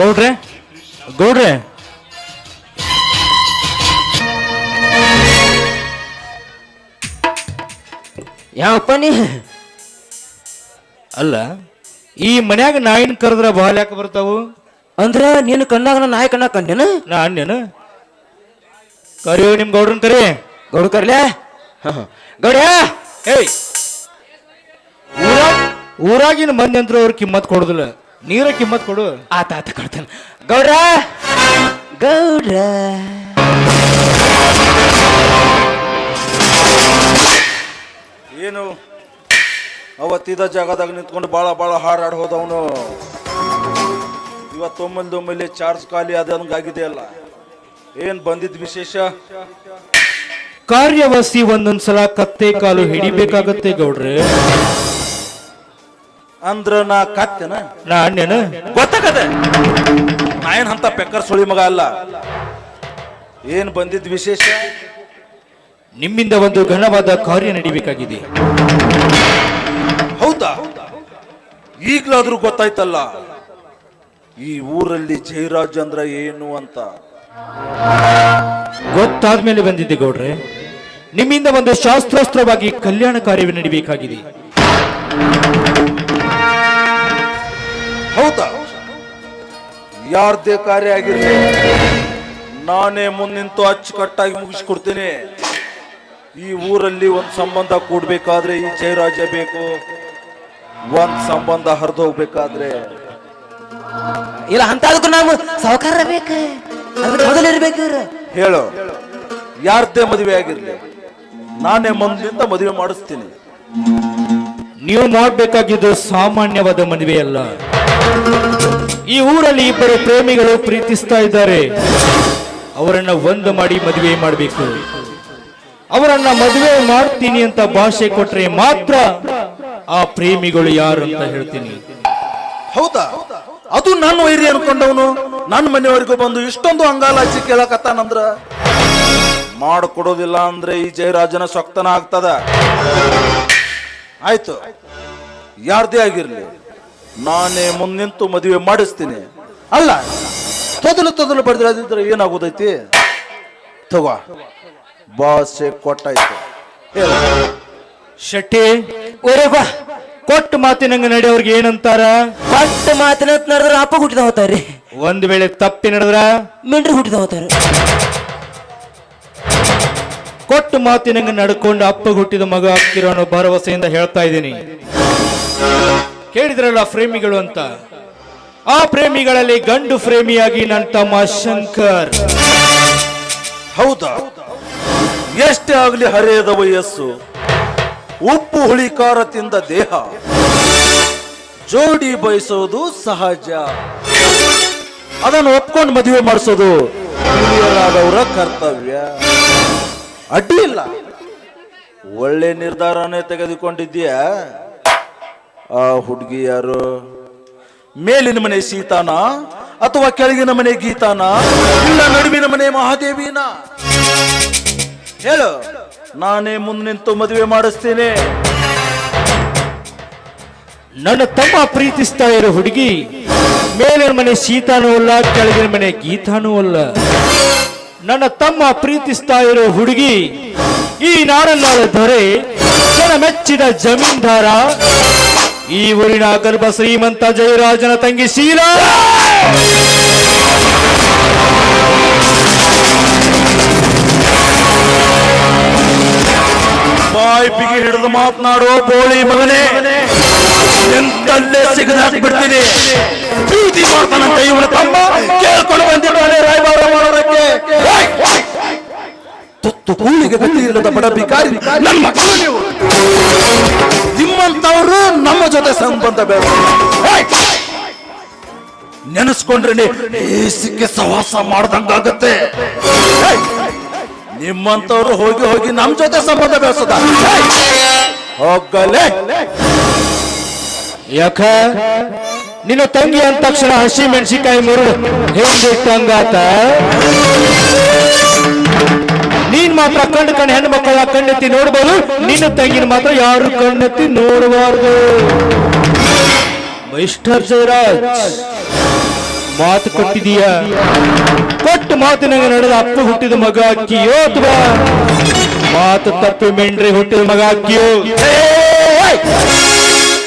ಗೌಡ್ರೆ? ಗೌಡ್ರೆ? ಯಾವಪ್ಪ ನೀ? ಅಲ್ಲ ಈ ಮನ್ಯಾಗ ನಾಯಿನ ಕರೆದ್ರ ಬಾಲ್ ಯಾಕೆ ಬರ್ತಾವು? ಅಂದ್ರ ನೀನು ಕಣ್ಣಾಗ ನಾ ನಾಯಿ ಕಣ್ಣಾಗ ಕಂಡೇನ? ನಾ ಅನ್ಯನ ಕರಿಯೋ ನಿಮ್ ಗೌಡ್ರನ್ ಕರಿ. ಗೌಡ ಕರ್ಲೆ ಗೌಡ್ಯ? ಏಯ್! ಊರಾಗ ಊರಾಗಿನ ಮಂದಿ ಅಂದ್ರೆ ಅವ್ರ ಕಿಮ್ಮತ್ ಕೊಡುದಿಲ್ಲ. ನೀರ ಕಿಮ್ಮತ್ ಕೊಡು. ಆತ ಆತ ಕೊಡ್ತಾನೆ. ಗೌಡ್ರ ಗೌಡ್ರ ಏನು? ಅವತ್ತಿದ ಜಾಗದಾಗ ನಿಂತ್ಕೊಂಡು ಭಾಳ ಭಾಳ ಹಾರಾಡ್ ಹೋದವನು. ಇವತ್ತೊಮ್ಮಲ್ದು ಮೇಲೆ ಚಾರ್ಜ್ ಖಾಲಿ ಆದಂಗಾಗಿದೆ ಅಲ್ಲ. ಏನ್ ಬಂದಿದ್ ವಿಶೇಷ? ಕಾರ್ಯವಸ್ತಿ ಒಂದೊಂದ್ಸಲ ಕತ್ತೆ ಕಾಲು ಹಿಡಿಬೇಕಾಗತ್ತೆ ಗೌಡ್ರೆ. ಅಂದ್ರ ನಾ ಕತ್ತೆನ? ನಾ ಅಣ್ಣೇನ? ಗೊತ್ತಾಗದೆ? ನಾ ಏನ್ ಅಂತ ಪೆಕ್ಕರ್ ಸುಳಿ ಮಗ ಅಲ್ಲ. ಏನ್ ಬಂದಿದ್ ವಿಶೇಷ? ನಿಮ್ಮಿಂದ ಒಂದು ಘನವಾದ ಕಾರ್ಯ ನಡಿಬೇಕಾಗಿದೆ. ಹೌದಾ? ಈಗ್ಲಾದ್ರೂ ಗೊತ್ತಾಯ್ತಲ್ಲ. ಈ ಊರಲ್ಲಿ ಜಯರಾಜ್ ಅಂದ್ರ ಏನು ಅಂತ? ಗೊತ್ತಾದ್ಮೇಲೆ ಬಂದಿದ್ದೆ ಗೌಡ್ರೆ. ನಿಮ್ಮಿಂದ ಒಂದು ಶಾಸ್ತ್ರೋಸ್ತ್ರವಾಗಿ ಕಲ್ಯಾಣ ಕಾರ್ಯವೇ ನಡಿಬೇಕಾಗಿದೆ. ಯಾರ್ದೇ ಕಾರ್ಯ ಆಗಿರಲಿ ನಾನೇ ಮುಂದಿಂತು ಅಚ್ಚುಕಟ್ಟಾಗಿ ಮುಗಿಸ್ಕೊಡ್ತೀನಿ. ಈ ಊರಲ್ಲಿ ಒಂದ್ ಸಂಬಂಧ ಕೂಡ್ಬೇಕಾದ್ರೆ ಈ ಜಯರಾಜ ಬೇಕು. ಒಂದ್ ಸಂಬಂಧ ಹರಿದೋಗ್ಬೇಕಾದ್ರೆ ಇಲ್ಲ ಅಂತದಕ್ಕೂ ನಾವು ಸಹಕಾರ ಬೇಕ. ಹೇಳು ಯಾರ್ದೇ ಮದುವೆ ಆಗಿರ್ಲಿ ನಾನೇ ಮುಂದಿಂದ ಮದುವೆ ಮಾಡಿಸ್ತೀನಿ. ನೀವು ಮಾಡಬೇಕಾಗಿದ್ದು ಸಾಮಾನ್ಯವಾದ ಮದುವೆ ಅಲ್ಲ ಈ ಊರಲ್ಲಿ ಇಬ್ಬರು ಪ್ರೇಮಿಗಳು ಪ್ರೀತಿಸ್ತಾ ಇದ್ದಾರೆ. ಅವರನ್ನ ಒಂದು ಮಾಡಿ ಮದುವೆ ಮಾಡಬೇಕು. ಅವರನ್ನ ಮದುವೆ ಮಾಡ್ತೀನಿ ಅಂತ ಭಾಷೆ ಕೊಟ್ರೆ ಮಾತ್ರ ಆ ಪ್ರೇಮಿಗಳು ಯಾರು ಅಂತ ಹೇಳ್ತೀನಿ. ಹೌದಾ? ಅದು ನನ್ನ ವೈರಿ ಅನ್ಕೊಂಡವನು. ನನ್ನ ಮನೆಯವರೆಗೂ ಬಂದು ಇಷ್ಟೊಂದು ಅಂಗಾಲ ಹಚ್ಚಿ ಕೇಳಕತ್ತಾನಂದ್ರ ಮಾಡಿಕೊಡೋದಿಲ್ಲ ಅಂದ್ರೆ ಈ ಜಯರಾಜನ ಸ್ವಕ್ತನ ಆಗ್ತದ? ಆಯ್ತು. ಯಾರ್ದೇ ಆಗಿರ್ಲಿ. ನಾನೇ ಮುಂದಿಂತು ಮದುವೆ ಮಾಡಿಸ್ತೀನಿ. ಅಲ್ಲ ತೊದಲು ತೊದಲು ಬಡ್ದಿದ್ರೆ ಏನಾಗೋದೈತಿ? ತಗೋ ಬಾಸೆ ಕೊಟ್ಟಾಯ್ತು. ಶೆಟ್ಟಿ ಓರೇ ಬಾ. ಕೊಟ್ಟ ಮಾತಿನಂಗ ನಡೆಯವ್ರಿಗೆ ಏನಂತಾರ? ಕೊಟ್ಟ ಮಾತಿನ ನಡೆದ್ರೆ ಅಪ್ಪ ಹುಟ್ಟಿದ ಹೋತಾರಿ ಒಂದ್ ವೇಳೆ ತಪ್ಪಿ ನಡೆದ್ರ? ಮಿಂಡ್ರಿ ಹುಟ್ಟಿದ ಹೋತಾರ ಕೊಟ್ಟ ಮಾತಿನಂಗ ನಡ್ಕೊಂಡು ಅಪ್ಪ ಹುಟ್ಟಿದ ಮಗ ಆಗ್ತಿರೋ ಅನ್ನೋ ಭರವಸೆಯಿಂದ ಹೇಳ್ತಾ ಇದ್ದೀನಿ. ಕೇಳಿದ್ರಲ್ಲ ಪ್ರೇಮಿಗಳು ಅಂತ? ಆ ಪ್ರೇಮಿಗಳಲ್ಲಿ ಗಂಡು ಪ್ರೇಮಿಯಾಗಿ ನನ್ನ ತಮ್ಮ ಶಂಕರ್. ಹೌದಾ? ಎಷ್ಟೇ ಆಗಲಿ ಹರೆಯದ ವಯಸ್ಸು, ಉಪ್ಪು ಹುಳಿ ಖಾರ ತಿಂದ ದೇಹ, ಜೋಡಿ ಬಯಸೋದು ಸಹಜ. ಅದನ್ನು ಒಪ್ಕೊಂಡು ಮದುವೆ ಮಾಡಿಸೋದು ಹಿರಿಯರಾದವರ ಕರ್ತವ್ಯ. ಅಡ್ಡಿ ಇಲ್ಲ. ಒಳ್ಳೆ ನಿರ್ಧಾರನೇ ತೆಗೆದುಕೊಂಡಿದ್ದೀಯಾ? ಆ ಹುಡುಗಿ ಯಾರು ಮೇಲಿನ ಮನೆ ಸೀತಾನ ಅಥವಾ ಕೆಳಗಿನ ಮನೆ ಗೀತಾನ, ಇಲ್ಲ ನಡುವಿನ ಮನೆ ಮಹಾದೇವಿನ? ಹೇಳು, ನಾನೇ ಮುಂದೆ ನಿಂತು ಮದುವೆ ಮಾಡಿಸ್ತೇನೆ. ನನ್ನ ತಮ್ಮ ಪ್ರೀತಿಸ್ತಾ ಇರೋ ಹುಡುಗಿ, ಮೇಲಿನ ಮನೆ ಸೀತಾನೂ ಅಲ್ಲ, ಕೆಳಗಿನ ಮನೆ ಗೀತಾನೂ ಅಲ್ಲ. ನನ್ನ ತಮ್ಮ ಪ್ರೀತಿಸ್ತಾ ಇರೋ ಹುಡುಗಿ, ಈ ನಾಡಲ್ಲಾದ ದೊರೆ ಜನ ಮೆಚ್ಚಿದ ಜಮೀನ್ದಾರ ಈ ಊರಿನ ಗರ್ಭ ಶ್ರೀಮಂತ ಜಯರಾಜನ ತಂಗಿ ಶೀಲಾ! ಬಾಯ್ಪಿಗೆ ಹಿಡಿದು ಮಾತನಾಡೋ ಬೋಳಿ ಮಗನೇ, ಎಂತಲ್ಲೇ ಸಿಗದಾಕ್ ಬಿಡ್ತೀನಿ? ಪ್ರೀತಿ ಮಾಡ್ತಾನಂತ ಇವನ ತಮ್ಮ, ಕೇಳ್ಕೊಂಡು ಬಂದಿದ್ದಾನೆ ರಾಯಭಾರ ಮಾಡೋದಕ್ಕೆ. ತುತ್ತು ಕೂಳಿಗೆ ಗತಿ ಇಲ್ಲದ ಬಡ ಬಿಕಾರಿ ನನ್ನ ಮಕ್ಕಳು ನಿಮ್ಮಂತವರು ನಮ್ಮ ಜೊತೆ ಸಂಬಂಧ ಬೇಡ! ನೆನೆಸ್ಕೊಂಡ್ರೆ ಏಸಿಗೆ ಸವಾಸ ಮಾಡ್ದಂಗಾಗತ್ತೆ! ನಿಮ್ಮಂತವ್ರು ಹೋಗಿ ಹೋಗಿ ನಮ್ ಜೊತೆ ಸಂಬಂಧ ಬೆಳೆಸದ? ಹೋಗಲೇ ಯಾಕ? ನಿನ್ನ ತಂಗಿ ಅಂದ ತಕ್ಷಣ ಹಸಿ ಮೆಣಸಿಕಾಯಿ ಮುರುಳು. ಹಿಂದಿಟ್ಟಂಗಾತ ನೀನ್ ಮಾತ್ರ ಕಣ್ಣು ಕಣ್ಣು ಹೆಣ್ಣು ಮಕ್ಕಳ ಕಣ್ಣೆತ್ತಿ ನೋಡಬಹುದು ನಿನ್ನ ತಂಗಿನ ಮಾತ್ರ ಯಾರು ಕಣ್ಣೆತ್ತಿ ನೋಡಬಾರ್ದು. ಮಿಸ್ಟರ್ ಜಯರಾಜ್, ಮಾತು ಕೊಟ್ಟಿದೀಯ ಕೊಟ್ಟು ಮಾತು ನನಗೆ ನಡೆದ ಅಪ್ಪ ಹುಟ್ಟಿದ ಮಗ ಅಕ್ಕಿಯೋ ಅಥವಾ ಮಾತು ತಪ್ಪಿ ಮೆಂಡ್ರಿ ಹುಟ್ಟಿದ ಮಗ ಅಕ್ಕಿಯೋ!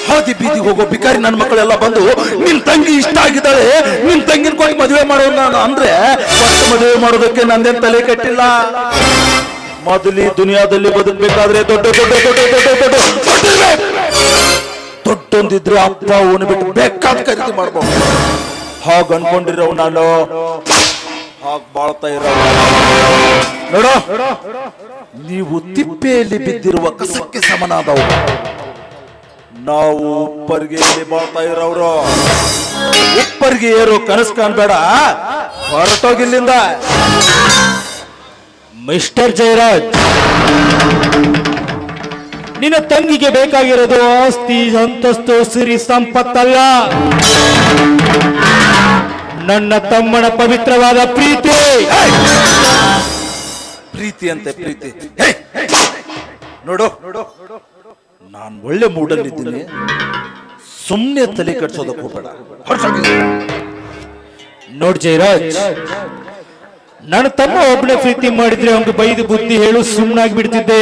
ಹಾದಿ ಬೀದಿ ಹೋಗೋ ಬಿಕಾರಿ ನನ್ನ ಮಕ್ಕಳೆಲ್ಲ ಬಂದು ನಿನ್ ತಂಗಿ ಇಷ್ಟ ಆಗಿದ್ದಾಳೆ, ನಿನ್ ತಂಗಿನ ಕೊಟ್ಟು ಮದುವೆ ಮಾಡೋ ನಾನು ಅಂದ್ರೆ ಕೊಟ್ಟು ಮದುವೆ ಮಾಡೋದಕ್ಕೆ ನಂದೇನ್ ತಲೆ ಕೆಟ್ಟಿಲ್ಲ? ಮೊದಲು ದುನಿಯಾದಲ್ಲಿ ಬದುಕಬೇಕಾದ್ರೆ ದೊಡ್ಡ ದೊಡ್ಡ ದೊಡ್ಡ ದೊಡ್ಡ ದೊಡ್ಡ ದೊಡ್ಡ ದೊಡ್ಡೊಂದಿದ್ರೆ ಅಪ್ಪ ಅವನು ಬಿಟ್ಟು ಬೇಕಾದ ಖರೀದಿ ಮಾಡ್ಬೋದು ಹಾಗ ಅನ್ಕೊಂಡಿರೋ ನಾನು ಹಾಗ ಬಾಳ್ತಾ ಇರೋ ನೋಡೋ. ನೀವು ತಿಪ್ಪೆಯಲ್ಲಿ ಬಿದ್ದಿರುವ ಕಸಕ್ಕೆ ಸಮನಾದವು. ನಾವು ಉಪ್ಪರಿಗೆ ಬಾಳ್ತಾ ಇರೋರು ಉಪ್ಪರಿಗೆ ಏರೋ ಕನಸು ಕಾಣ್ಬೇಡ. ಹೊರಟೋಗಿಲ್ಲಿಂದ ಮಿಸ್ಟರ್ ಜಯರಾಜ್ ನಿನ್ನ ತಂಗಿಗೆ ಬೇಕಾಗಿರೋದು ಆಸ್ತಿ ಅಂತಸ್ತು ಸಿರಿ ಸಂಪತ್ತಲ್ಲ. ನನ್ನ ತಮ್ಮನ ಪವಿತ್ರವಾದ ಪ್ರೀತಿ. ಪ್ರೀತಿ ಅಂತೆ ಪ್ರೀತಿ! ನೋಡು ನಾನು ಒಳ್ಳೆ ಮೂಡಲ್ಲಿದ್ದೀನಿ. ಸುಮ್ಮನೆ ತಲೆ ಕಟ್ಸೋದಕ್ಕೆ ಬೇಡ. ನೋಡ್ ಜಯರಾಜ್ ನನ್ನ ತಮ್ಮ ಒಬ್ಬನೇ ಪ್ರೀತಿ ಮಾಡಿದ್ರೆ ಅವ್ನಿಗೆ ಬೈದು ಬುದ್ಧಿ ಹೇಳು ಸುಮ್ಮನಾಗಿ ಬಿಡ್ತಿದ್ದೆ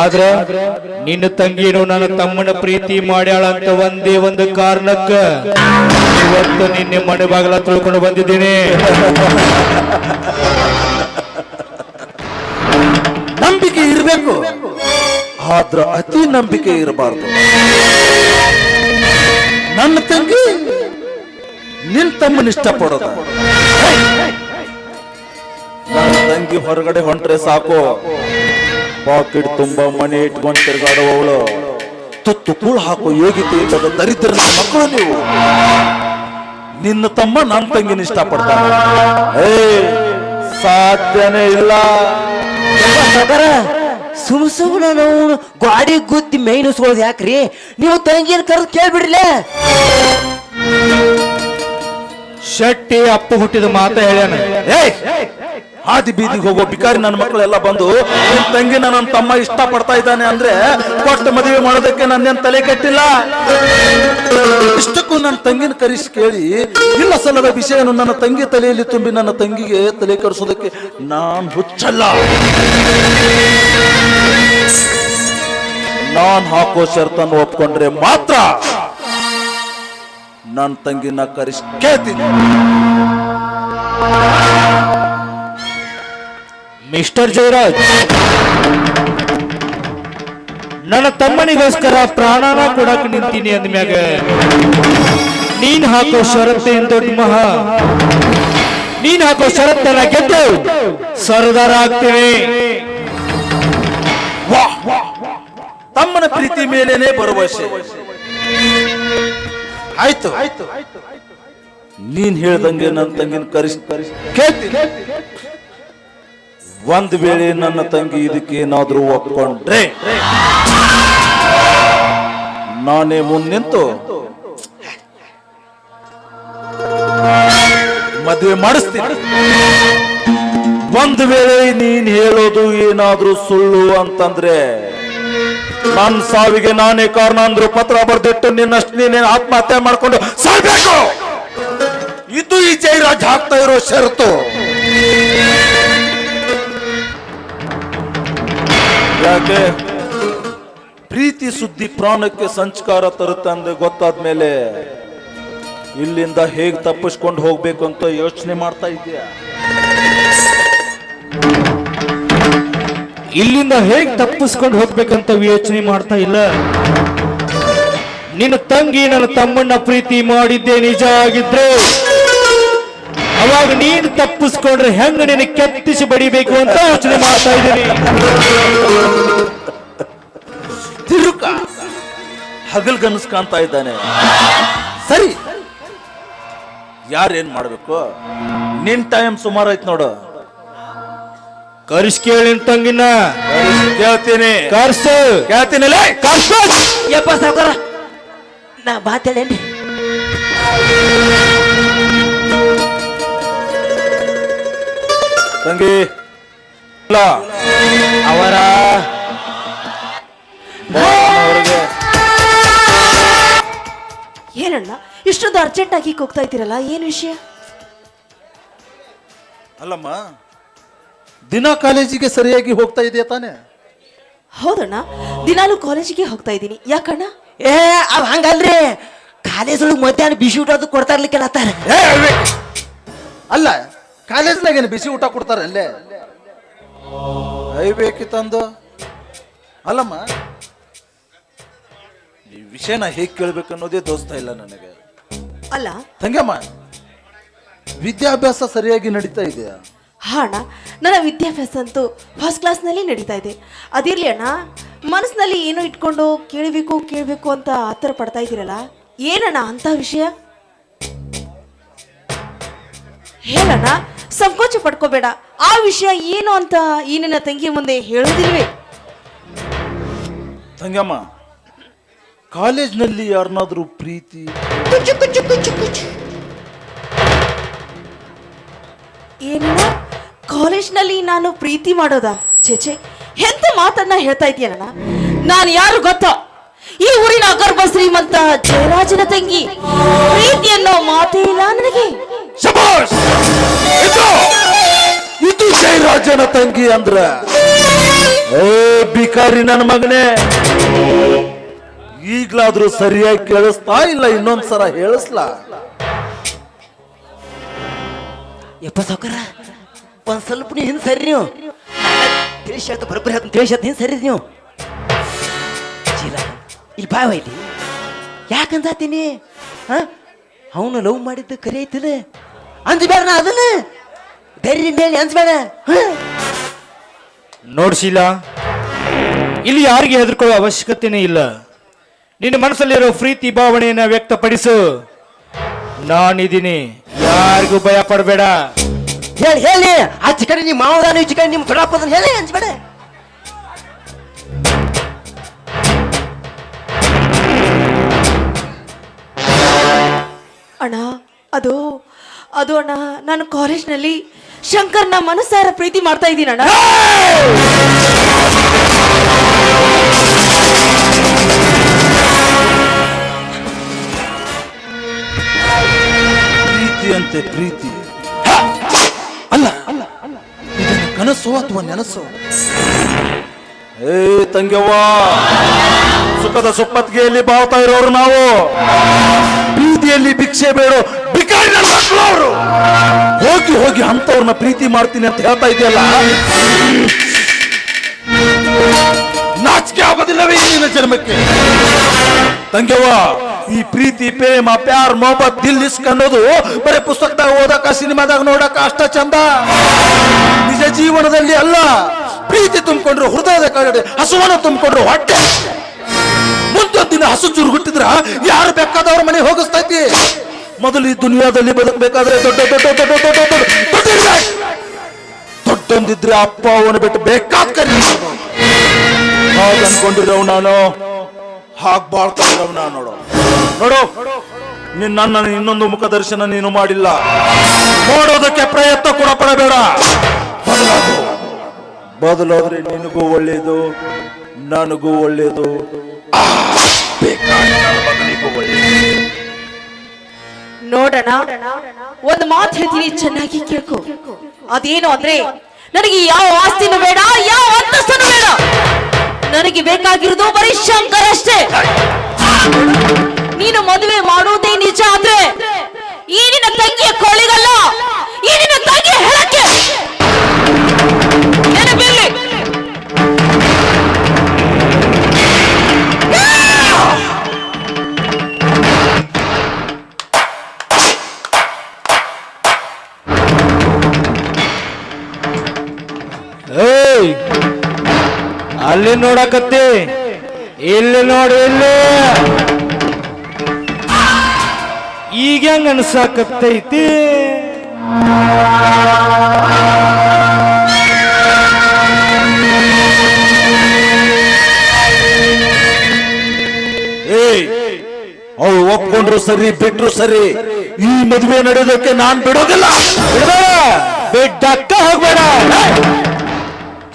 ಆದ್ರ ನಿನ್ನ ತಂಗಿನು ನನ್ನ ತಮ್ಮನ ಪ್ರೀತಿ ಮಾಡ್ಯಾಳ ಅಂತ ಒಂದೇ ಒಂದು ಕಾರಣಕ್ಕ ಇವತ್ತು ನಿನ್ನೆ ಮನೆ ಬಾಗಲ ತಿಳ್ಕೊಂಡು ಬಂದಿದ್ದೀನಿ. ನಂಬಿಕೆ ಇರಬೇಕು. ಆದ್ರ ಅತಿ ನಂಬಿಕೆ ಇರಬಾರ್ದು. ನನ್ನ ತಂಗಿ ನಿನ್ ತಮ್ಮನ ಇಷ್ಟಪಡೋದ. ತಂಗಿ ಹೊರಗಡೆ ಹೊಂಟ್ರೆ ಸಾಕು. ಪಾಕೆಟ್ ತುಂಬಾ ಮನೆ ಇಟ್ಕೊಂಡು ತಿರುಗಾಡುವವಳು. ತುತ್ತು ಕೂಳು ಹಾಕು ಯೋಗ್ಯತೆ ಇಲ್ಲದ ದರಿದ್ರ ಮಕ್ಕಳು ನೀವು. ನಿನ್ನ ತಮ್ಮ ನನ್ನ ತಂಗಿನ ಇಷ್ಟಪಡ್ತಾನೆ. ಏ ಸಾಧ್ಯನೇ ಇಲ್ಲ. ಸುಮ್ ಸುಮ್ಮನೆ ನಾವು ಗಾಡಿ ಗುದ್ದಿ ಮೇಯ್ನಿಸ್ಕೊಳ್ಳೋದು ಯಾಕ್ರಿ? ನೀವು ತಂಗಿನ ಕರೆದು ಕೇಳ್ಬಿಡ್ಲೆ ಶೆಟ್ಟಿ ಅಪ್ಪು ಹುಟ್ಟಿದ ಮಾತ ಹೇಳ್ಯಾನ. ಏಯ್ ಹಾದಿ ಬೀದಿಗೆ ಹೋಗೋ ಬಿಕಾರಿ ನನ್ನ ಮಕ್ಕಳೆಲ್ಲ ಬಂದು, ನಿನ್ ತಂಗಿನ ನನ್ನ ತಮ್ಮ ಇಷ್ಟ ಪಡ್ತಾ ಇದ್ದಾನೆ ಅಂದ್ರೆ ಕೊಟ್ಟ ಮದುವೆ ಮಾಡೋದಕ್ಕೆ ನನ್ನೇನ್ ತಲೆ ಕೆಟ್ಟಿಲ್ಲ? ಇಷ್ಟಕ್ಕೂ ನನ್ನ ತಂಗಿನ ಕರೆಸಿ ಕೇಳಿ, ಇಲ್ಲ ಸಲದ ವಿಷಯವನ್ನು ನನ್ನ ತಂಗಿ ತಲೆಯಲ್ಲಿ ತುಂಬಿ ನನ್ನ ತಂಗಿಗೆ ತಲೆ ಕರೆಸೋದಕ್ಕೆ ನಾನ್ ಹುಚ್ಚಲ್ಲ. ನಾನ್ ಹಾಕೋ ಶರ್ತನ್ನು ಒಪ್ಕೊಂಡ್ರೆ ಮಾತ್ರ ನನ್ನ ತಂಗಿನ ಕರೆಸಿ ಕೇಳ್ತೀನಿ. ಮಿಸ್ಟರ್ ಜಯರಾಜ್. ನನ್ನ ತಮ್ಮನಿಗೋಸ್ಕರ ಪ್ರಾಣನ ಕೊಡಕ್ ನಿಂತೀನಿ ಅಂದ್ಮ್ಯಾಗ ನೀನ್ ಹಾಕೋ ಷರತ್ತೇನ್ ದೊಡ್ಡ ಮಹಾ? ನೀನ್ ಹಾಕೋ ಷರತ್ತನ್ನ ಗೆದ್ದು ಸರ್ದಾರ ಆಗ್ತೇನೆ ತಮ್ಮನ ಪ್ರೀತಿ ಮೇಲೇನೆ ಭರವಸೆ. ಆಯ್ತು. ನೀನ್ ಹೇಳ್ದಂಗೆ ನನ್ನ ತಂಗಿನ ಕರೆಸಿ ಕೇಳ್ತೀನಿ. ಒಂದ್ ವೇಳೆ ನನ್ನ ತಂಗಿ ಇದಕ್ಕೆ ಏನಾದ್ರೂ ಒಪ್ಕೊಂಡ್ರೆ, ನಾನೇ ಮುಂದ್ ನಿಂತು ಮದುವೆ ಮಾಡಿಸ್ತೀನಿ. ಒಂದ್ ವೇಳೆ ನೀನ್ ಹೇಳೋದು ಏನಾದ್ರೂ ಸುಳ್ಳು ಅಂತಂದ್ರೆ ನನ್ನ ಸಾವಿಗೆ ನಾನೇ ಕಾರಣ ಅಂದ್ರು ಪತ್ರ ಬರ್ದಿಟ್ಟು ನಿನ್ನಷ್ಟು ನೀನೇ ಆತ್ಮಹತ್ಯೆ ಮಾಡ್ಕೊಂಡು ಸಾಯ್ಬೇಕು. ಇದು ಈ ಜೈರಾಜ್ ಹಾಕ್ತಾ ಇರೋ ಷರತ್ತು. ಯಾಕೆ? ಪ್ರೀತಿ ಸುದ್ದಿ ಪ್ರಾಣಕ್ಕೆ ಸಂಚಕಾರ ತರುತ್ತೆ ಅಂದ್ರೆ ಗೊತ್ತಾದ್ಮೇಲೆ ಇಲ್ಲಿಂದ ಹೇಗೆ ತಪ್ಪಿಸ್ಕೊಂಡು ಹೋಗ್ಬೇಕು ಅಂತ ಯೋಚನೆ ಮಾಡ್ತಾ ಇದ್ದೀಯ? ಇಲ್ಲಿಂದ ಹೇಗೆ ತಪ್ಪಿಸ್ಕೊಂಡು ಹೋಗ್ಬೇಕಂತ ಯೋಚನೆ ಮಾಡ್ತಾ ಇಲ್ಲ? ನಿನ್ನ ತಂಗಿ ನನ್ನ ತಮ್ಮಣ್ಣ ಪ್ರೀತಿ ಮಾಡಿದ್ದೆ ನಿಜ ಆಗಿದ್ರೆ ಅವಾಗ ನೀನು ತಪ್ಪಿಸ್ಕೊಂಡ್ರೆ ಹೆಂಗ ನಿನ್ನ ಕೆತ್ತಿಸಿ ಬಡಿಬೇಕು ಅಂತ ಯೋಚನೆ ಮಾಡ್ತಾ ಇದ್ದೀನಿ. ತಿರುಕ ಹಗಲ್ ಕಾಣ್ತಾ ಇದ್ದಾನೆ. ಸರಿ. ಯಾರೇನ್ ಮಾಡ್ಬೇಕು? ನಿನ್ ಟೈಮ್ ಸುಮಾರು ಐತ್ ನೋಡು. ಕರ್ಸ್ ಕೇಳಿನ ನಿನ್ ತಂಗಿನ. ಕೇಳ್ತೀನಿ. ಕರ್ಸು. ಕೇಳ್ತೀನಿ ಲೇ, ಕರ್ಸು. ಯಪ್ಪ ಸಾವುಕಾರ ನಾ ಮಾತಾಡೇನ್ರಿ. ತಂಗಿ. ಅವರ. ಏನಣ್ಣ ಇಷ್ಟೊಂದು ಅರ್ಜೆಂಟ್ ಆಗಿ ಹೋಗ್ತಾ ಇದ್ದೀರಲ್ಲ ಏನು ವಿಷಯ? ಅಲ್ಲಮ್ಮ ದಿನ ಕಾಲೇಜಿಗೆ ಸರಿಯಾಗಿ ಹೋಗ್ತಾ ಇದೆಯಾ ತಾನೆ? ಹೌದಣ್ಣ ದಿನಾಲು ಕಾಲೇಜಿಗೆ ಹೋಗ್ತಾ ಇದ್ದೀನಿ. ಯಾಕಣ್ಣ? ಏ ಅವ್ ಹಂಗಲ್ರಿ. ಕಾಲೇಜ್ ಒಳಗೆ ಮಧ್ಯಾಹ್ನ ಬಿಸಿ ಊಟ ಅದು ಕೊಡ್ತಾ ವಿವೇಕ್! ಅಲ್ಲ ಕಾಲೇಜ್ನಾಗ ಏನು ಬಿಸಿ ಊಟ ಕೊಡ್ತಾರೆ ಅಲ್ಲೇ? ತಂದು. ಅಲ್ಲಮ್ಮ ಈ ವಿಷಯನ ಹೇಗೆ ಕೇಳ್ಬೇಕು ಅನ್ನೋದೇ ದೋಸ್ತ ಇಲ್ಲ ನನಗೆ. ಅಲ್ಲ. ತಂಗಮ್ಮ ವಿದ್ಯಾಭ್ಯಾಸ ಸರಿಯಾಗಿ ನಡೀತಾ ಇದೆಯಾ? ಹಾಣ ಅಣ್ಣ ನನ್ನ ವಿದ್ಯಾಭ್ಯಾಸ ಅಂತೂ ಫಸ್ಟ್ ಕ್ಲಾಸ್ನಲ್ಲಿ ನಡೀತಾ ಇದೆ. ಅದಿರ್ಲಿ ಅಣ್ಣ ಮನಸ್ಸಿನಲ್ಲಿ ಏನೋ ಇಟ್ಕೊಂಡು ಕೇಳಬೇಕು ಕೇಳಬೇಕು ಅಂತ ಆತರ ಪಡ್ತಾ ಇದ್ದೀರಲ್ಲ ಏನಣ್ಣ ಅಂತ ವಿಷಯ? ಹೇಳಣ್ಣ ಸಂಕೋಚ ಪಡ್ಕೋಬೇಡ. ಆ ವಿಷಯ ಏನು ಅಂತ ಈ ನನ್ನ ತಂಗಿ ಮುಂದೆ ಹೇಳೋದಿಲ್ವೇ? ತಂಗಮ್ಮ ಕಾಲೇಜ್ನಲ್ಲಿ ಯಾರನ್ನಾದ್ರೂ ಪ್ರೀತಿ? ಕುಚ್ಚು ಕುಚ್ಚು ಕುಚ್ಚು ಕುಚ್ಚು. ಏನಣ್ಣ ಕಾಲೇಜ್ನಲ್ಲಿ ನಾನು ಪ್ರೀತಿ ಮಾಡೋದಾ. ಚೇಚೆ ಎಂತ ಮಾತನ್ನ ಹೇಳ್ತಾ ಇದೆಯಲ್ಲ ನಾನು ಯಾರು ಗೊತ್ತಾ? ಈ ಊರಿನ ಅಗರ್ಭ ಶ್ರೀಮಂತ ಜಯರಾಜನ ತಂಗಿ. ಪ್ರೀತಿ ಅನ್ನೋ ಮಾತೇ ಇಲ್ಲ ನನಗೆ. ಶಬಾಷ್! ಇದು! ಇದು ತಂಗಿ ಅಂದ್ರ. ಏ ಬಿಕಾರಿ ನನ್ನ ಮಗನೇ. ಈಗ್ಲಾದ್ರೂ ಸರಿಯಾಗಿ ಕೇಳಿಸ್ತಾ ಇಲ್ಲ, ಇನ್ನೊಂದ್ಸಲ ಹೇಳಿಸ್ಲಾ. ಯಪ್ಪ ಸಾವ್ಕಾರ, ಒಂದ್ ಸ್ವಲ್ಪ ನೀವು ಹಿಂದೆ ಸರಿ ನೀವು. ತಿಳಿಸಿ ಹೇಳ್ತ, ಬರೋಬ್ಬರಿ ಹೇಳ್ತೀನಿ ತಿಳಿಸಿ ಹಿಂದೆ ಸರಿ ನೀವು. ಚೀಲ, ಇಲ್ಲಿ ಬಾಯ್ ಐತಿ ಯಾಕಂತೀನಿ ಹಾ? ಅವನು ಲವ್ ಮಾಡಿದ್ದು ಕರೆ ಐತಿಲ್ಲ ಅಂಜಬೇಡ ನಾ ಅದನ್ನ? ಧೈರ್ಯ ಹೇಳಿ ಅಂಜಬೇಡ ನೋಡ್ಸಿಲ್ಲ ಇಲ್ಲಿ ಯಾರಿಗೆ ಹೆದರ್ಕೊಳ್ಳೋ ಅವಶ್ಯಕತೆನೇ ಇಲ್ಲ. ನಿನ್ನ ಮನಸ್ಸಲ್ಲಿರೋ ಪ್ರೀತಿ ಭಾವನೆಯನ್ನ ವ್ಯಕ್ತಪಡಿಸು. ನಾನಿದ್ದೀನಿ. ಯಾರಿಗೂ ಭಯ ಪಡಬೇಡ. ಹೇಳಿ ಹೇಳಿ. ಆ ಚಿಕನ್ ನಿಮ್ಮ ಮಾವದಾನ ಈ ನಿಮ್ಮ ದೊಡ್ಡಪ್ಪದನ್ನ ಹೇಳಿ ಅಂಜಬೇಡ ಅಣ್ಣ ಅದು ಅದು ಅಣ್ಣ ನಾನು ಕಾಲೇಜ್ನಲ್ಲಿ ಶಂಕರ್ನ ಮನಸ್ಸಾರ ಪ್ರೀತಿ ಮಾಡ್ತಾ ಇದ್ದೀನಿ ಅಣ್ಣ. ಪ್ರೀತಿ ಅಂತೆ ಪ್ರೀತಿ. ಹ! ಅಲ್ಲ ಇದನ್ನು ಕನಸು ಅಥವಾ ನೆನಸು? ಏ ತಂಗ್ಯವ್ವ! ಸುಖದ ಸುಪ್ಪತ್ತಿಗೆಯಲ್ಲಿ ಬಾಳ್ತಾ ಇರೋರು ನಾವು. ಬೀದಿಯಲ್ಲಿ ಭಿಕ್ಷೆ ಬೇಡೋ ಬಿಕಾರಿ ಅವ್ರು. ಹೋಗಿ ಹೋಗಿ ಅಂತವ್ರನ್ನ ಪ್ರೀತಿ ಮಾಡ್ತೀನಿ ಅಂತ ಹೇಳ್ತಾ ಇದೆಯಲ್ಲ ನಾಚಿಕೆ ಆಗೋದಿಲ್ಲವೇ ನಿನ್ನ ಜನ್ಮಕ್ಕೆ? ತಂಗ್ಯವ್ವ, ಈ ಪ್ರೀತಿ, ಪ್ರೇಮ, ಪ್ಯಾರ್ ಮೊಹಬತ್ ದಿಲ್ ಇಸ್ಕ್ ಅನ್ನೋದು ಬರೀ ಪುಸ್ತಕದಾಗ ಓದಕ, ಸಿನಿಮಾದಾಗ ನೋಡಕ ಅಷ್ಟ ಚಂದ. ನಿಜ ಜೀವನದಲ್ಲಿ ಅಲ್ಲ. ಪ್ರೀತಿ ತುಂಬಿಕೊಂಡ್ರು ಹೃದಯದ ಕಡೆ ಹಸುವನ್ನು ತುಂಬಿಕೊಂಡ್ರು ಹೊಟ್ಟೆ. ಹಸು ಚೂರು ಹುಟ್ಟಿದ್ರ ಯಾರು ಬೇಕಾದವ್ರ ಮನೆ ಹೋಗಿಸ್ತೈತಿ? ಮೊದಲು ಈ ದುನಿಯಾದಲ್ಲಿ ಬದುಕಬೇಕಾದ್ರೆ ದೊಡ್ಡ ದೊಡ್ಡ ದೊಡ್ಡ ದೊಡ್ಡ ದೊಡ್ಡ. ದೊಡ್ಡೊಂದಿದ್ರೆ ಅಪ್ಪ ಅವನು ಬಿಟ್ಟು ಬೇಕಾದ ಕರಿ. ಹಾಗೆ ಅನ್ಕೊಂಡಿರವ್ ನಾನು. ಹಾಕ್ ಬಾಳ್ತಾ ನಾನು ನೋಡು. ನೋಡು, ನಿನ್ನ ಇನ್ನೊಂದು ಮುಖ ದರ್ಶನ ನೀನು ಮಾಡಿಲ್ಲ. ನೋಡೋದಕ್ಕೆ ಪ್ರಯತ್ನ ಕೂಡ ಪಡಬೇಡ. ಬದಲಾದ್ರೆ ನಿನಗೂ ಒಳ್ಳೇದು, ನನಗೂ ಒಳ್ಳೇದು. ನೋಡೋಣ, ಒಂದು ಮಾತು ಹೇಳ್ತೀನಿ, ಚೆನ್ನಾಗಿ ಕೇಳ್ಕೊ. ಅದೇನು ಅಂದ್ರೆ, ನನಗೆ ಯಾವ ಆಸ್ತಿನೂ ಬೇಡ, ಯಾವ ಅಂತಸ್ತನು ಬೇಡ. ನನಗೆ ಬೇಕಾಗಿರೋದು ಬರೀ ಶಂಕರ್ ಅಷ್ಟೇ. ನೀನು ಮದುವೆ ಮಾಡುವುದೇ ನಿಜ ಆದ್ರೆ ಈ ನಿನ್ನ ತಂಗಿಯ ಕೋಳಿಗಲ್ಲ, ಈ ನಿನ್ನ ತಂಗಿಯ ಹೆಳಕ್ಕೆ. ನೆನಪಿರ್ಲಿ. ಏಯ್! ಅಲ್ಲಿ ನೋಡಕತ್ತಿ. ಇಲ್ಲಿ ನೋಡಿ, ಇಲ್ಲಿ. ಈಗ ಹೆಂಗ ಅನ್ಸಾಕತ್ತೈತಿ? ಏಯ್! ಅವ್ರು ಒಪ್ಕೊಂಡ್ರು ಸರಿ, ಬಿಟ್ರು ಸರಿ. ಈ ಮದುವೆ ನಡೆಯೋದಕ್ಕೆ ನಾನ್ ಬಿಡೋದಿಲ್ಲ. ಬಿಡ್ಬೇಡ. ಬಿಡ್ಡಕ್ಕ ಹೋಗ್ಬೇಡ.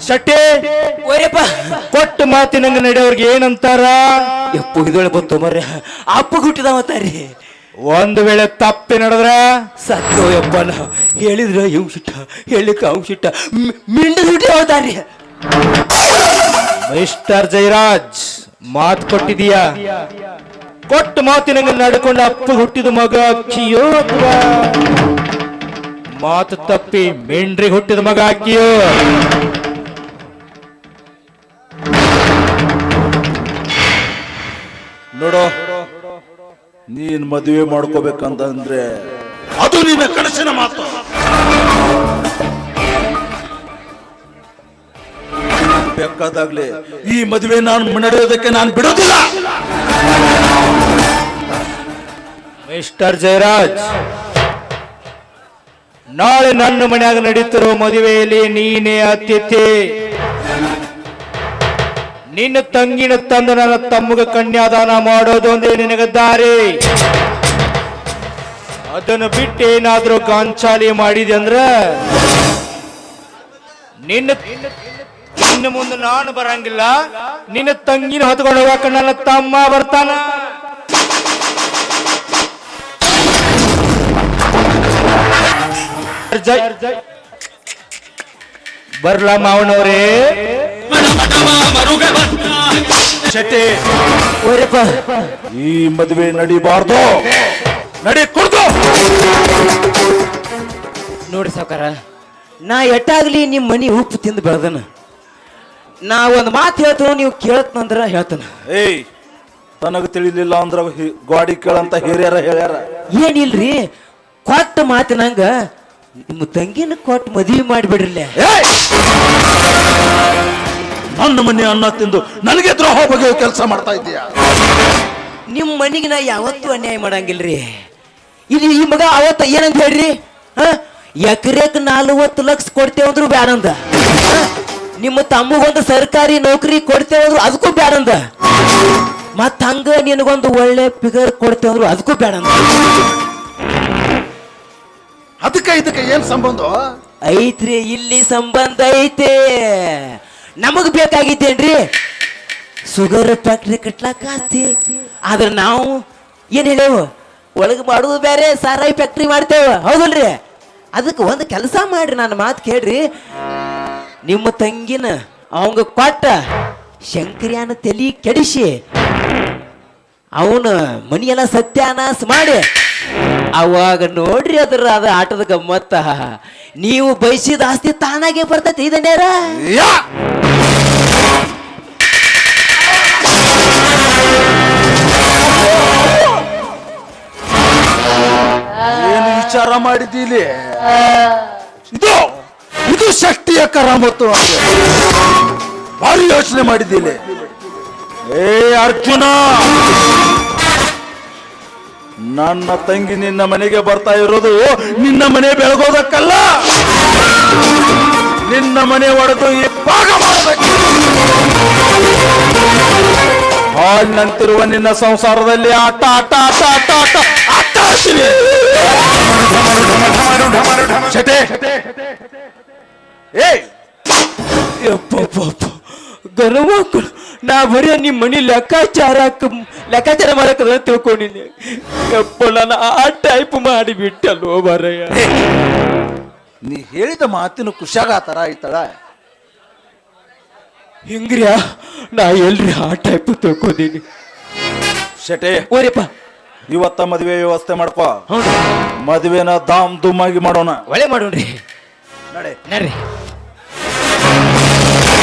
ಶೆಟ್ಟಿ ಓಯಪ್ಪ. ಕೊಟ್ಟ ಮಾತಿನಂಗ ನಡೆಯೋರ್ಗೆ ಏನಂತಾರ? ಯಪ್ಪು ಇದೊಳ ಬಂತು ಮರ್ಯ ಅಪ್ಪ ಹುಟ್ಟಿದ ಮತ್ತಾರಿ ಒಂದು ವೇಳೆ ತಪ್ಪಿ ನಡೆದ್ರ? ಸತ್ತು ಯಪ್ಪನ. ಹೇಳಿದ್ರ ಇವ್ ಸಿಟ್ಟ ಹೇಳಿಕ ಅವ್ ಸಿಟ್ಟ. ಮಿಂಡ ಹುಟ್ಟಿ ಹೋದಾರಿ ಮಿಸ್ಟರ್ ಜಯರಾಜ್ ಮಾತು ಕೊಟ್ಟಿದೀಯಾ? ಕೊಟ್ಟ ಮಾತಿನಂಗ ನಡ್ಕೊಂಡು ಅಪ್ಪ ಹುಟ್ಟಿದ ಮಗ ಅಕ್ಕಿಯೋ ಅಥವಾ? ಮಾತು ತಪ್ಪಿ ಮೆಂಡ್ರಿ ಹುಟ್ಟಿದ ಮಗ ಅಕ್ಕಿಯೋ? ನೋಡು, ನೀನ್ ಮದುವೆ ಮಾಡ್ಕೋಬೇಕಂತಂದ್ರೆ ಅದು ನಿನ್ನ ಕನಸಿನ ಮಾತು. ಬೇಕಾದಾಗ್ಲಿ ಈ ಮದುವೆ ನಾನು ನಡೆಯೋದಕ್ಕೆ ನಾನು ಬಿಡೋದಿಲ್ಲ ಮಿಸ್ಟರ್ ಜಯರಾಜ್, ನಾಳೆ ನನ್ನ ಮನೆಯಾಗ ನಡೀತಿರೋ ಮದುವೆಯಲ್ಲಿ ನೀನೇ ಅತಿಥಿ ನಿನ್ನ ತಂಗಿನ ತಂದು ನನ್ನ ತಮ್ಮಗ ಕನ್ಯಾದಾನ ಮಾಡೋದು ಅಂದ್ರೆ ದಾರಿ. ಅದನ್ನು ಬಿಟ್ಟು ಏನಾದ್ರೂ ಗಾಂಚಾಲಿ ಮಾಡಿದೆ ಅಂದ್ರೆ ನಿನ್ನ ಇನ್ನು ಮುಂದೆ ನಾನು ಬರಂಗಿಲ್ಲ. ನಿನ್ನ ತಂಗಿನ ಹೊತ್ಕೊಂಡು ನನ್ನ ತಮ್ಮ ಬರ್ತಾನ. ಬರ್ಲಾ ಮಾವನವ್ರೇ. ಶೆಟ್ಟಿ. ಈ ಮದುವೆ ನಡಿಬಾರ್ದು. ನಡಿ ಕುಡ್ದು. ನೋಡಿ ಸಾವುಕಾರ ನಾ ಎಟ್ಟಾಗ್ಲಿ ನಿಮ್ಮ ಮನಿ ಉಪ್ಪು ತಿಂದು ಬೆಳೆದನ. ನಾ ಒಂದು ಮಾತು ಹೇಳ್ತೇನೆ ನೀವು ಕೇಳತ್ನಂದ್ರ ಹೇಳ್ತಾನ. ಏಯ್ ತನಗ ತಿಳಿಲಿಲ್ಲ ಅಂದ್ರ ಹಿ- ಗಾಡಿ ಕೇಳಂತ ಹಿರಿಯರ ಹೇಳ್ಯಾರ. ಏನಿಲ್ರಿ ಕೊಟ್ಟ ಮಾತಿನಂಗ ನಿಮ್ಮ ತಂಗಿನ ಕೊಟ್ಟು ಮದುವೆ ಮಾಡಿಬಿಡ್ರಲ್ಲ. ಏಯ್! ನನ್ನ ಮನೆ ಅನ್ನ ತಿಂದು ನನಗೆ ದ್ರೋಹ ಬಗ್ಗೆ ಕೆಲಸ ಮಾಡ್ತಾ ಇದ್ದೀಯ? ನಿಮ್ಮ ಮನಿಗೆ ನಾ ಯಾವತ್ತೂ ಅನ್ಯಾಯ ಮಾಡಂಗಿಲ್ರಿ. ಇಲ್ಲಿ ಈ ಮಗ ಅವತ್ತ ಏನಂತ ಹೇಳ್ರಿ? ಎಕರೆಕ್ ನಲ್ವತ್ತು ಲಕ್ಷ ಕೊಡ್ತೇವಂದ್ರು ಬ್ಯಾಡಂದ? ನಿಮ್ಮ ತಮ್ಮಗೊಂದು ಸರ್ಕಾರಿ ನೌಕರಿ ಕೊಡ್ತೇವಂದ್ರು ಅದಕ್ಕೂ ಬ್ಯಾಡಂದ ಮತ್ತ ಹಂಗ ನಿನಗೊಂದು ಒಳ್ಳೆ ಫಿಗರ್ ಕೊಡ್ತೇವಂದ್ರು ಅದಕ್ಕೂ ಬ್ಯಾಡಂದ ಅದಕ್ಕೆ ಇದಕ್ಕೆ ಏನ್ ಸಂಬಂಧ? ಐತ್ರಿ ಇಲ್ಲಿ ಸಂಬಂಧ ಐತೆ. ನಮಗ್ ಬೇಕಾಗಿದ್ದೇನ್ರಿ? ಸುಗರ್ ಫ್ಯಾಕ್ಟ್ರಿ ಕಟ್ಲಾಕ ಆಸ್ತಿ. ಆದ್ರೆ ನಾವು ಏನ್ ಹೇಳೇವು? ಒಳಗೆ ಮಾಡುದು ಬೇರೆ, ಸಾರಾಯಿ ಫ್ಯಾಕ್ಟ್ರಿ ಮಾಡ್ತೇವ. ಹೌದಲ್ರಿ? ಅದಕ್ಕೆ ಒಂದು ಕೆಲಸ ಮಾಡ್ರಿ ನನ್ನ ಮಾತು ಕೇಳ್ರಿ. ನಿಮ್ಮ ತಂಗಿನ ಅವಂಗ ಕೊಟ್ಟ ಶಂಕರ್ಯಾನ ತಲಿ ಕೆಡಿಸಿ ಅವನ ಮನಿಯೆಲ್ಲ ಸತ್ಯಾನಾಶ ಮಾಡಿ ಅವಾಗ ನೋಡ್ರಿ ಅದ್ರ ಅದ ಆಟದ ಗಮ್ಮತ್ತ. ನೀವು ಬಯಸಿದ ಆಸ್ತಿ ತಾನಾಗೆ ಬರ್ತೈತಿ ಇದನ್ನೇರ ಯಾ! ಏನು ವಿಚಾರ ಮಾಡಿದ್ದೀಲಿ ಇದು ಇದು ಶಕ್ತಿಯ ಕರಾಮತ್ತು ಅಂದ್ರೆ ಭಾರಿ ಯೋಚನೆ ಮಾಡಿದ್ದೀನಿ ಏ ಅರ್ಜುನ! ನನ್ನ ತಂಗಿ ನಿನ್ನ ಮನೆಗೆ ಬರ್ತಾ ಇರೋದು ನಿನ್ನ ಮನೆ ಬೆಳಗೋದಕ್ಕಲ್ಲ. ನಿನ್ನ ಮನೆ ಒಡೆದು ಈ ಭಾಗ ಮಾಡಬೇಕು. ನಿನ್ನ ಸಂಸಾರದಲ್ಲಿ ಆಟ ಆಟ ಆಟ ಆಟ ಆಟ ಆಟ ಚಟೆ ನಾ ಬರೀ ನಿಮ್ಮ ಮನಿ ಲೆಕ್ಕಾಚಾರ ಲೆಕ್ಕಾಚಾರ ಮಾಡಕ್ಕದ ತಿಳ್ಕೊಂಡಿದ್ದೆ. ಎಪ್ಪ ನಾನು ಆ ಟೈಪ್ ಮಾಡಿ ಬಿಟ್ಟಲ್ಲೋ ಬರಯ್ಯ. ನೀ ಹೇಳಿದ ಮಾತಿನ ಖುಷಿಯಾಗ ಆ ತರ ಆಯ್ತಳ? ಹಿಂಗ್ರ್ಯಾ ನಾ ಎಲ್ರಿ ಆ ಟೈಪ್ ತಿಳ್ಕೊದೀನಿ ಶೆಟೆ ಓರಿಪ್ಪ ಇವತ್ತ ಮದುವೆ ವ್ಯವಸ್ಥೆ ಮಾಡ್ಕೋ. ಮದುವೆನ ದಾಮ್ ದುಮ್ ಆಗಿ ಮಾಡೋಣ. ಒಳ್ಳೆ ಮಾಡೋಣ್ರಿ. ನಡೆ. ನಡ್ರಿ.